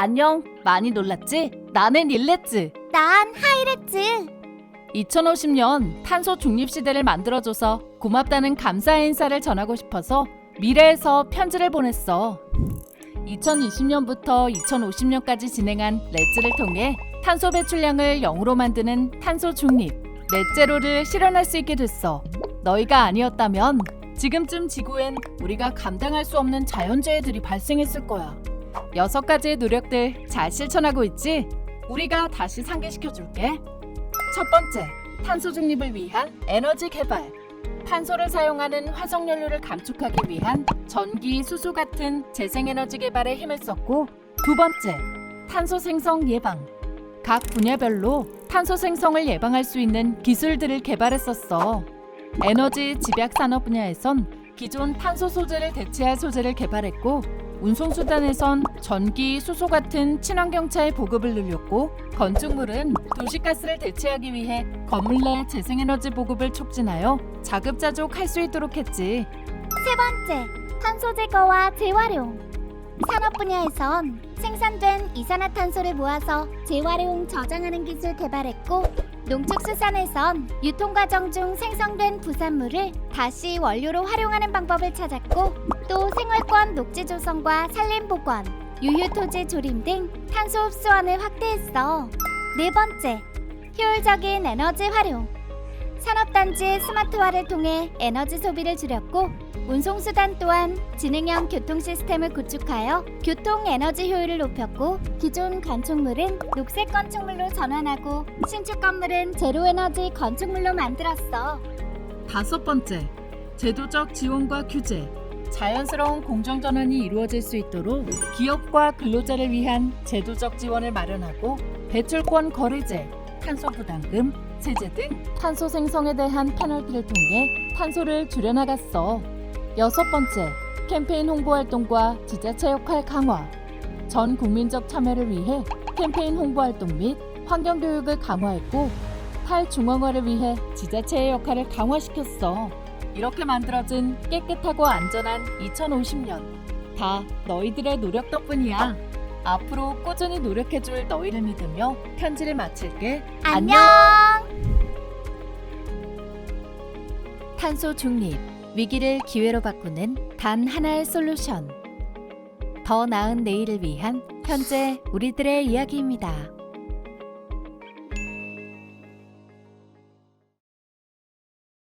안녕. 많이 놀랐지? 나는 일레츠. 난 하이레츠. 2050년 탄소 중립 시대를 만들어줘서 고맙다는 감사의 인사를 전하고 싶어서 미래에서 편지를 보냈어. 2020년부터 2050년까지 진행한 렛츠를 통해 탄소 배출량을 0으로 만드는 탄소 중립 렛제로를 실현할 수 있게 됐어. 너희가 아니었다면 지금쯤 지구엔 우리가 감당할 수 없는 자연재해들이 발생했을 거야. 여섯 가지의 노력들 잘 실천하고 있지? 우리가 다시 상기시켜 줄게. 첫 번째, 탄소 중립을 위한 에너지 개발. 탄소를 사용하는 화석 연료를 감축하기 위한 전기, 수소 같은 재생에너지 개발에 힘을 썼고, 두 번째, 탄소 생성 예방. 각 분야별로 탄소 생성을 예방할 수 있는 기술들을 개발했었어. 에너지 집약 산업 분야에선 기존 탄소 소재를 대체할 소재를 개발했고, 운송수단에선 전기, 수소 같은 친환경차의 보급을 늘렸고 건축물은 도시가스를 대체하기 위해 건물 내 재생에너지 보급을 촉진하여 자급자족할 수 있도록 했지. 세 번째, 탄소 제거와 재활용. 산업 분야에선 생산된 이산화탄소를 모아서 재활용 저장하는 기술 개발했고 농축수산에선 유통 과정 중 생성된 부산물을 다시 원료로 활용하는 방법을 찾았고 또 생활권 녹지 조성과 산림 복원, 유휴 토지 조림 등 탄소 흡수원을 확대했어. 네 번째, 효율적인 에너지 활용. 산업단지의 스마트화를 통해 에너지 소비를 줄였고 운송수단 또한 지능형 교통 시스템을 구축하여 교통 에너지 효율을 높였고 기존 건축물은 녹색 건축물로 전환하고 신축 건물은 제로 에너지 건축물로 만들었어. 다섯 번째, 제도적 지원과 규제. 자연스러운 공정 전환이 이루어질 수 있도록 기업과 근로자를 위한 제도적 지원을 마련하고 배출권 거래제, 탄소 부담금, 세제 등 탄소 생성에 대한 페널티를 통해 탄소를 줄여나갔어. 여섯 번째, 캠페인 홍보 활동과 지자체 역할 강화. 전 국민적 참여를 위해 캠페인 홍보 활동 및 환경 교육을 강화했고 탈중앙화를 위해 지자체의 역할을 강화시켰어. 이렇게 만들어진 깨끗하고 안전한 2050년. 다 너희들의 노력 덕분이야. 앞으로 꾸준히 노력해줄 너희를 믿으며 편지를 마칠게. 안녕. 탄소 중립. 위기를 기회로 바꾸는 단 하나의 솔루션. 더 나은 내일을 위한 현재 우리들의 이야기입니다.